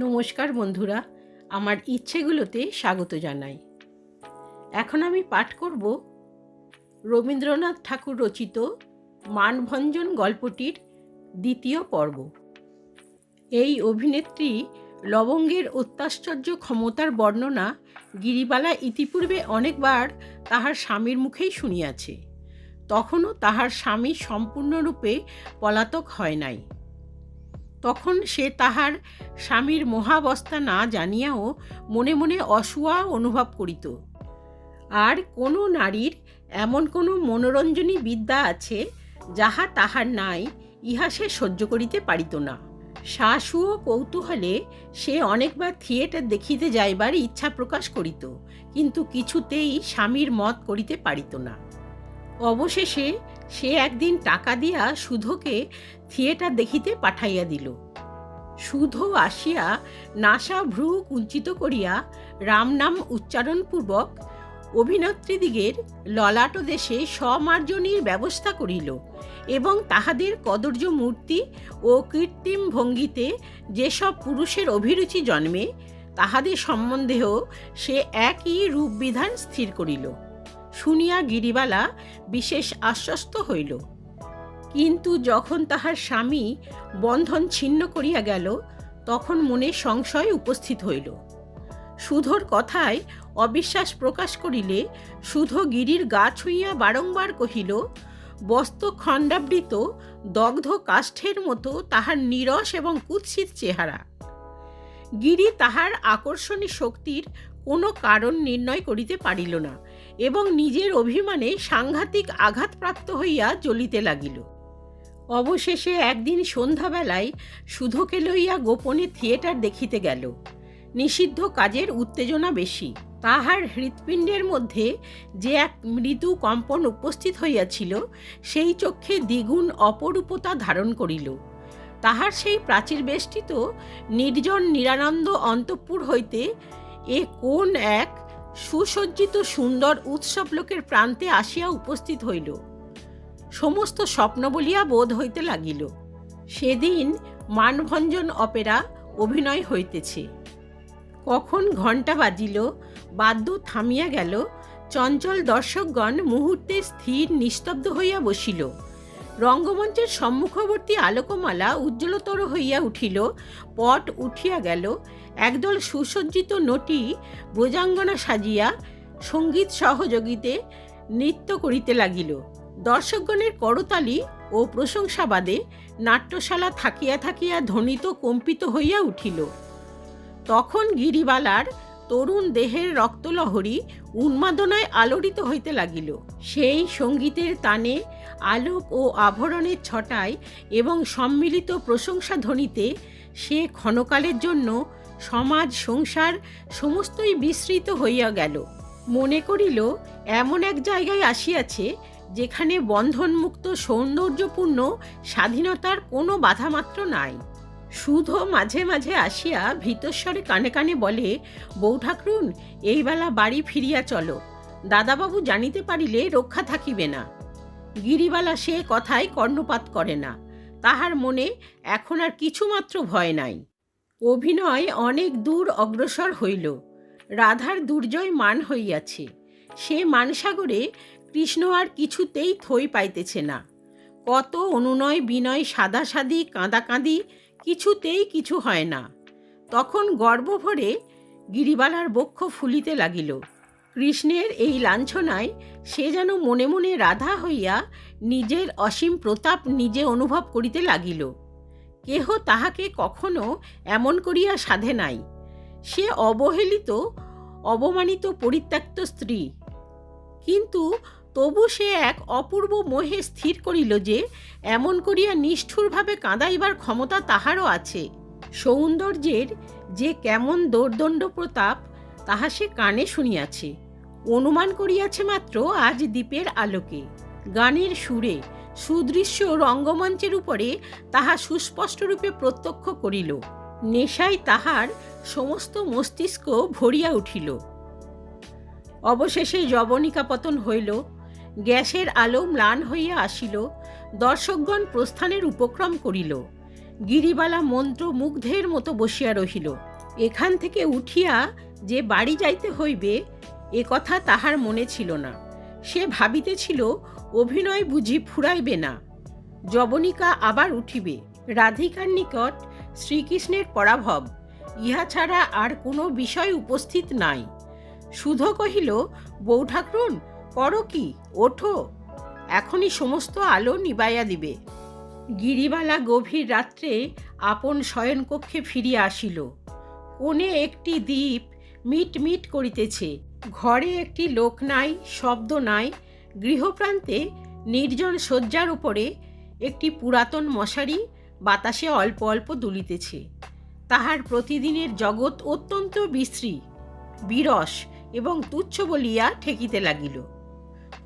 নমস্কার বন্ধুরা, আমার ইচ্ছেগুলোতে স্বাগত জানাই। এখন আমি পাঠ করব রবীন্দ্রনাথ ঠাকুর রচিত মানভঞ্জন গল্পটির দ্বিতীয় পর্ব। এই অভিনেত্রী লবঙ্গের অত্যাশ্চর্য ক্ষমতার বর্ণনা গিরিবালা ইতিপূর্বে অনেকবার তাহার স্বামীর মুখেই শুনিয়াছে, তখনও তাহার স্বামী সম্পূর্ণরূপে পলাতক হয় নাই। তখন সে তাহার স্বামীর মহাবস্থা না জানিয়াও মনে মনে অসুয়া অনুভব করিত। আর কোনো নারীর এমন কোনো মনোরঞ্জনী বিদ্যা আছে যাহা তাহার নাই, ইহা সে সহ্য করিতে পারিত না। শাশু ও কৌতূহলে সে অনেকবার থিয়েটার দেখিতে যাইবার ইচ্ছা প্রকাশ করিত, কিন্তু কিছুতেই স্বামীর মত করিতে পারিত না। অবশেষে সে একদিন টাকা দিয়া সুধোকে থিয়েটার দেখিতে পাঠাইয়া দিল। সুধো আসিয়া নাসা ভ্রু কুঞ্চিত করিয়া রামনাম উচ্চারণপূর্বক অভিনেত্রীদিগের ললাট দেশে সমার্জনীর ব্যবস্থা করিল এবং তাহাদের কদর্য মূর্তি ও কৃত্রিম ভঙ্গিতে যেসব পুরুষের অভিরুচি জন্মে, তাহাদের সম্বন্ধেও সে একই রূপবিধান স্থির করিল। শুনিয়া গিরিবালা বিশেষ আশ্বস্ত হইল। কিন্তু যখন তাহার স্বামী বন্ধন ছিন্ন করিয়া গেল, তখন মনে সংশয় উপস্থিত হইল। সুধোর কথায় অবিশ্বাস প্রকাশ করিলে সুধো গিরির গা ছুঁইয়া বারংবার কহিল, বস্ত খণ্ডাবৃত দগ্ধ কাষ্ঠের মতো তাহার নিরস এবং কুৎসিত চেহারা। গিরি তাহার আকর্ষণী শক্তির কোনো কারণ নির্ণয় করিতে পারিল না। এবং নিজের অভিমানে সাংঘাতিক আঘাতপ্রাপ্ত হইয়া জ্বলিতে লাগিল। অবশেষে একদিন সন্ধ্যাবেলায় সুধোকে লইয়া গোপনে থিয়েটার দেখিতে গেল। নিষিদ্ধ কাজের উত্তেজনা বেশি। তাহার হৃৎপিণ্ডের মধ্যে যে এক মৃদু কম্পন উপস্থিত হইয়াছিল, সেই চক্ষে দ্বিগুণ অপরূপতা ধারণ করিল। তাহার সেই প্রাচীর বেষ্টিত নির্জন নিরানন্দ অন্তঃপুর হইতে এ কোন এক সুসজ্জিত সুন্দর উৎসব লোকের প্রান্তে আসিয়া উপস্থিত হইল। সমস্ত স্বপ্ন বলিয়া বোধ হইতে লাগিল। সেদিন মানভঞ্জন অপেরা অভিনয় হইতেছে। কখন ঘণ্টা বাজিল, বাদ্য থামিয়া গেল, চঞ্চল দর্শকগণ মুহূর্তে স্থির নিস্তব্ধ হইয়া বসিল। রঙ্গমঞ্চের সম্মুখবর্তী আলোকমালা উজ্জ্বলতর হইয়া উঠিল, পট উঠিয়া গেল, একদল সুসজ্জিত নটি ব্রজাঙ্গনা সাজিয়া সংগীত সহযোগিতে নৃত্য করিতে লাগিল। দর্শকগণের করতালি ও প্রশংসাবাদে নাট্যশালা থাকিয়া থাকিয়া ধ্বনিত কম্পিত হইয়া উঠিল। তখন গিরিবালার তরুণ দেহের রক্তলহরী উন্মাদনায় আলোড়িত হইতে লাগিল। সেই সঙ্গীতের তানে, আলোক ও আভরণের ছটায় এবং সম্মিলিত প্রশংসা ধ্বনিতে সে ক্ষণকালের জন্য সমাজ সংসার সমস্তই বিস্মৃত হইয়া গেল। মনে করিল, এমন এক জায়গায় আসিয়াছে যেখানে বন্ধনমুক্ত সৌন্দর্যপূর্ণ স্বাধীনতার কোনো বাধামাত্র নাই। সুধো মাঝে মাঝে আসিয়া ভীতস্বরে কানে কানে বলে, বউ ঠাকরুন এইবেলা বাড়ি ফিরিয়া চলো। দাদাবাবু জানিতে পারিলে রক্ষা থাকিবে না। গিরিবালা সে কথায় কর্ণপাত করে না। তাহার মনে এখন আর কিছুমাত্র ভয় নাই। অভিনয় অনেক দূর অগ্রসর হইল। রাধার দুর্জয় মান হইয়াছে। সে মানসাগরে কৃষ্ণ আর কিছুতেই থই পাইতেছে না। কত অনুনয় বিনয় সাদা সাদি কাঁদা কাঁদি কিছুতেই কিছু হয় না। তখন গর্বভরে গিরিবালার বক্ষ ফুলিতে লাগিল। কৃষ্ণের এই লাঞ্ছনায় সে যেন মনে মনে রাধা হইয়া নিজের অসীম প্রতাপ নিজে অনুভব করিতে লাগিল। কেহ তাহাকে কখনো এমন করিয়া সাধে নাই। সে অবহেলিত, অবমানিত, পরিত্যক্ত স্ত্রী। কিন্তু তবু সে এক অপূর্ব মোহে স্থির করিল যে, এমন করিয়া নিষ্ঠুরভাবে কাঁদাইবার ক্ষমতা তাহারও আছে। সৌন্দর্যের যে কেমন দোর্দণ্ড প্রতাপ, তাহা সে কানে শুনিয়াছে। অনুমান করিয়াছে মাত্র আজ দ্বীপের আলোকে। গানের সুরে, সুদৃশ্য রঙ্গমঞ্চের উপরে তাহা সুস্পষ্টরূপে প্রত্যক্ষ করিল। নেশায় তাহার সমস্ত মস্তিষ্ক ভরিয়া উঠিল। অবশেষে যবনিকা পতন হইল। গ্যাসের আলো ম্লান হইয়া আসিল, দর্শকগণ প্রস্থানের উপক্রম করিল। গিরিবালা মন্ত্র মুগ্ধের মতো বসিয়া রহিল, এখান থেকে উঠিয়া যে বাড়ি যাইতে হইবে, এ কথা তাহার মনে ছিল না। সে ভাবিতেছিল, অভিনয় বুঝি ফুরাইবে না। যবনিকা আবার উঠিবে, রাধিকার নিকট শ্রীকৃষ্ণের পরাভব, ইহা ছাড়া আর কোনো বিষয় উপস্থিত নাই। সুধ কহিল বউ ঠাকরুন করো কি? ওঠো। এখনই সমস্ত আলো নিবাইয়া দিবে। গিরিবালা গভীর রাত্রে আপন শয়নকক্ষে ফিরিয়া আসিল। কোণে একটি দ্বীপ মিট মিট করিতেছে। ঘরে একটি লোক নাই, শব্দ নাই। গৃহপ্রান্তে নির্জন শয্যার উপরে একটি পুরাতন মশারি বাতাসে অল্প অল্প দুলিতেছে। তাহার প্রতিদিনের জগৎ অত্যন্ত বিশ্রী, বিরস এবং তুচ্ছ বলিয়া ঠেকিতে লাগিল।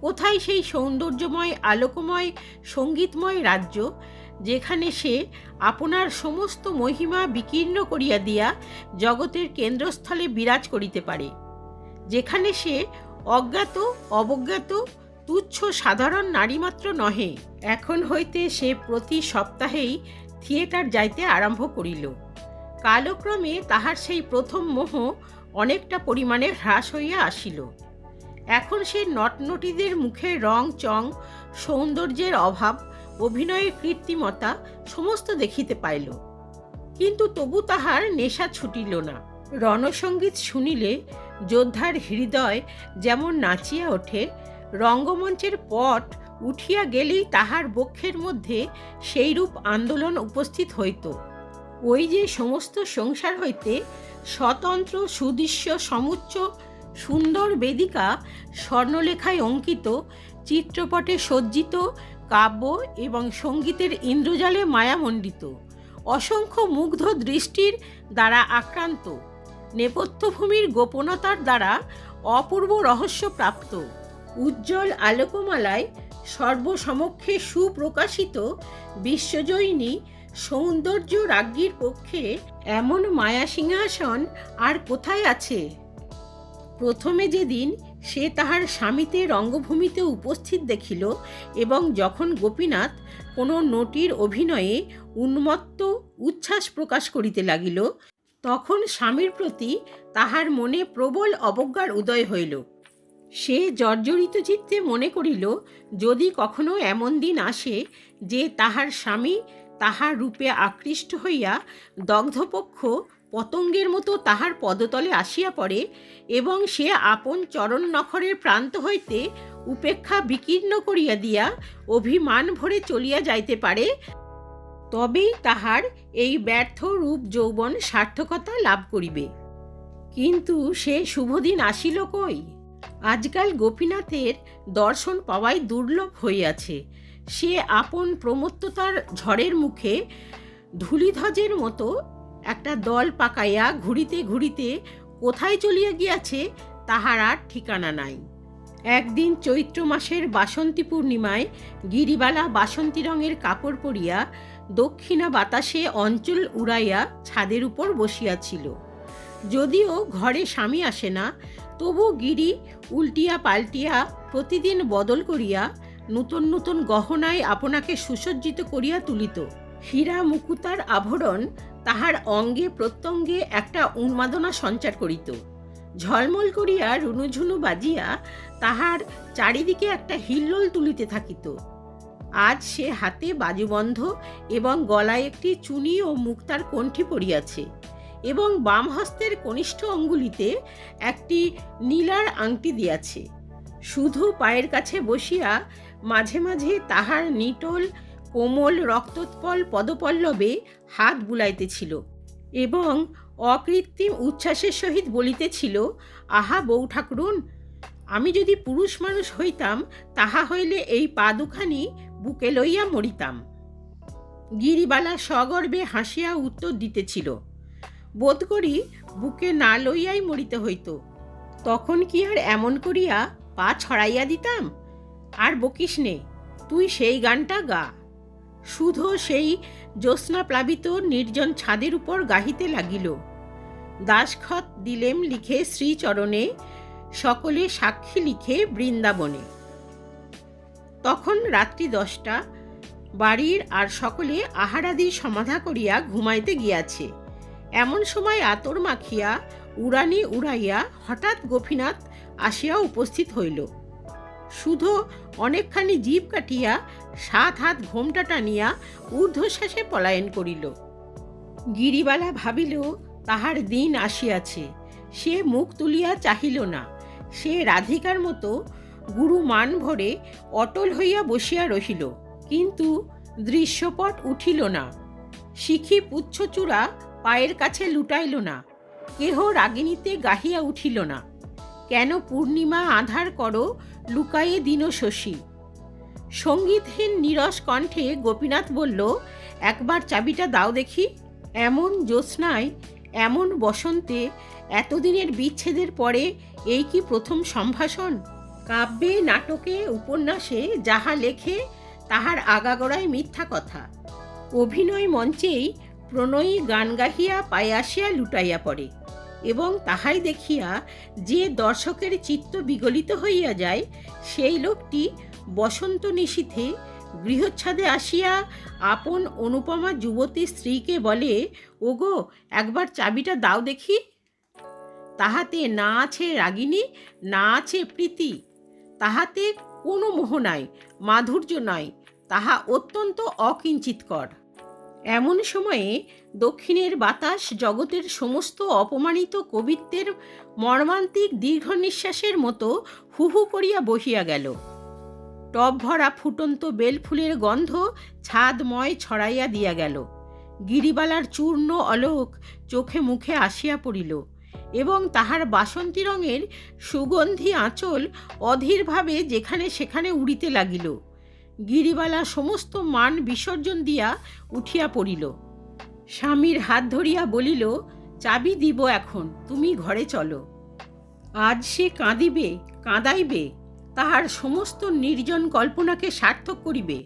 কোথায় সেই সৌন্দর্যময়, আলোকময়, সঙ্গীতময় রাজ্য যেখানে সে আপনার সমস্ত মহিমা বিকীর্ণ করিয়া দিয়া জগতের কেন্দ্রস্থলে বিরাজ করিতে পারে। যেখানে সে অজ্ঞাত, অবজ্ঞাত, তুচ্ছ, সাধারণ নারীমাত্র নহে। এখন হইতে সে প্রতি সপ্তাহেই থিয়েটার যাইতে আরম্ভ করিল। কালক্রমে তাহার সেই প্রথম মোহ অনেকটা পরিমাণে হ্রাস হইয়া আসিল। এখন সে নটনটিদের মুখে রং, চং, সৌন্দর্যের অভাব, অভিনয়ের কৃত্রিমতা সমস্ত দেখিতে পাইল। কিন্তু তবু তাহার নেশা ছুটিল না। রণসঙ্গীত শুনিলে যোদ্ধার হৃদয় যেমন নাচিয়া ওঠে, রঙ্গমঞ্চের পট উঠিয়া গেলেই তাহার বক্ষের মধ্যে সেইরূপ আন্দোলন উপস্থিত হইত। ওই যে সমস্ত সংসার হইতে স্বতন্ত্র, সুদৃশ্য, সমুচ্চ সুন্দর বেদিকা স্বর্ণলেখায় অঙ্কিত, চিত্রপটে সজ্জিত, কাব্য এবং সঙ্গীতের ইন্দ্রজালে মায়ামণ্ডিত। অসংখ্য মুগ্ধ দৃষ্টির দ্বারা আক্রান্ত। নেপথ্যভূমির গোপনতার দ্বারা অপূর্ব রহস্য প্রাপ্ত উজ্জ্বল আলোকমালায় সর্বসমক্ষে সুপ্রকাশিত বিশ্বজয়িনী সৌন্দর্য রাজ্ঞীর পক্ষে এমন মায়া সিংহাসন আর কোথায় আছে? প্রথমে যেদিন সে তাহার স্বামীতে রঙ্গভূমিতে উপস্থিত দেখিল এবং যখন গোপীনাথ কোনো নটির অভিনয়ে উন্মত্ত উচ্ছ্বাস প্রকাশ করিতে লাগিল, তখন স্বামীর প্রতি তাহার মনে প্রবল অবজ্ঞার উদয় হইল। সে জর্জরিত চিত্তে মনে করিল, যদি কখনো এমন দিন আসে যে তাহার স্বামী তাহার রূপে আকৃষ্ট হইয়া দগ্ধপক্ষ পতঙ্গের মতো তাহার পদতলে আসিয়া পড়ে এবং সে আপন চরণ নখরের প্রান্ত হইতে উপেক্ষা বিকীর্ণ করিয়া দিয়া অভিমান ভরে চলিয়া যাইতে পারে, তবেই তাহার এই ব্যর্থ রূপ যৌবন সার্থকতা লাভ করিবে। কিন্তু সে শুভদিন আসিল কই? আজকাল গোপীনাথের দর্শন পাওয়াই দুর্লভ হইয়াছে। সে আপন প্রমত্ততার ঝড়ের মুখে ধূলিধ্বজের মতো একটা দল পাকাইয়া ঘুরিতে ঘুরিতে কোথায় চলিয়া গিয়াছে তাহার আর ঠিকানা নাই। একদিন চৈত্র মাসের বাসন্তী পূর্ণিমায় গিরিবালা বাসন্তী রঙের কাপড় পরিয়া দক্ষিণা বাতাসে অঞ্চল উড়াইয়া ছাদের উপর বসিয়াছিল। যদিও ঘরে স্বামী আসে না, তবু গিরি উল্টিয়া পাল্টিয়া প্রতিদিন বদল করিয়া নূতন নূতন গহনায় আপনাকে সুসজ্জিত করিয়া তুলিত। হীরা মুকুতার আভরণ তাহার অঙ্গে প্রত্যঙ্গে একটা উন্মাদনা সঞ্চার করিত। ঝলমল করিয়া রুনুঝুনু বাজিয়া তাহার চারিদিকে একটা হিল্লোল তুলিতে থাকিত। আজ সে হাতে বাজুবন্ধ এবং গলায় একটি চুনি ও মুক্তার কণ্ঠি পরিয়াছে এবং বাম হস্তের কনিষ্ঠ অঙ্গুলিতে একটি নীলার আংটি দিয়াছে। শুধু পায়ের কাছে বসিয়া মাঝে মাঝে তাহার নিটল কোমল রক্তোৎপল পদপল্লবে হাত বুলাইতেছিল এবং অকৃত্রিম উচ্ছ্বাসের সহিত বলিতেছিল, আহা বউ ঠাকুরুন, আমি যদি পুরুষ মানুষ হইতাম, তাহা হইলে এই পা দুখানি বুকে লইয়া মরিতাম গিরিবালা সগর্বে হাসিয়া উত্তর দিতেছিল, বোধ করি বুকে না লইয়াই মরিতে হইত, তখন কি আর এমন করিয়া পা ছড়াইয়া দিতাম? আর বকিস নে, তুই সেই গানটা গা। শুধু সেই জ্যোৎস্না প্লাবিত নির্জন ছাদের উপর গাহিতে লাগিল। দাসখত দিলেম লিখে শ্রীচরণে, সকলে সাক্ষী লিখে বৃন্দাবনে। তখন রাত্রি দশটা, বাড়ির আর সকলে আহারাদি সমাধা করিয়া ঘুমাইতে গিয়াছে। এমন সময় আতর মাখিয়া, উড়ানি উড়াইয়া হঠাৎ গোপীনাথ আসিয়া উপস্থিত হইল। শুধু অনেকখানি জীব কাটিয়া সাত হাত ঘোমটা টানিয়া ঊর্ধ্বশ্বাসে পলায়ন করিল। গিরিবালা ভাবিল, তাহার দিন আসিয়াছে, সে মুখ তুলিয়া চাহিল না। সে রাধিকার মতো গুরু মান ভরে অটল হইয়া বসিয়া রহিল, কিন্তু দৃশ্যপট উঠিল না। শিখি পুচ্ছচূড়া পায়ের কাছে লুটাইল না, কেহ রাগিনীতে গাহিয়া উঠিল না। কেন পূর্ণিমা আধার করো লুকায়ে দিন শশী। সঙ্গীতহীন নিরস কণ্ঠে গোপীনাথ বলল, একবার চাবিটা দাও দেখি। এমন জ্যোৎস্নায়, এমন বসন্তে, এতদিনের বিচ্ছেদের পরে এই কি প্রথম সম্ভাষণ? কাব্যে, নাটকে, উপন্যাসে যাহা লেখে, তাহার আগাগোড়ায় মিথ্যা কথা। অভিনয় মঞ্চেই প্রণয়ী গান গাহিয়া পায়ে আসিয়া লুটাইয়া পড়ে। এবং তাহাই দেখিয়া যে দর্শকের চিত্ত বিগলিত হইয়া যায়, সেই লোকটি বসন্ত নিশীথে গৃহচ্ছাদে আসিয়া আপন অনুপমা যুবতী স্ত্রীকে বলে, ওগো, একবার চাবিটা দাও দেখি। তাহাতে, না আছে রাগিনী, না আছে প্রীতি। তাহাতে কোনো মোহ নাই, মাধুর্য নাই, তাহা অত্যন্ত অকিঞ্চিতকর। এমন সময়ে দক্ষিণের বাতাস জগতের সমস্ত অপমানিত কবিত্বের মর্মান্তিক দীর্ঘ নিঃশ্বাসের মতো হু হু করিয়া বহিয়া গেল। টব ভরা ফুটন্ত বেলফুলের গন্ধ ছাদময় ছড়াইয়া দিয়া গেল। গিরিবালার চূর্ণ অলোক চোখে মুখে আসিয়া পড়িল এবং তাহার বাসন্তী রঙের সুগন্ধি আঁচল অধীরভাবে যেখানে সেখানে উড়িতে লাগিল। গিরিবালা সমস্ত মান বিসর্জন দিয়া উঠিয়া পড়িল। স্বামীর হাত ধরিয়া বলিল, চাবি দিব এখন, তুমি ঘরে চলো। আজ সে কাঁদিবে, কাঁদাইবে, তাহার সমস্ত নির্জন কল্পনাকে সার্থক করিবে।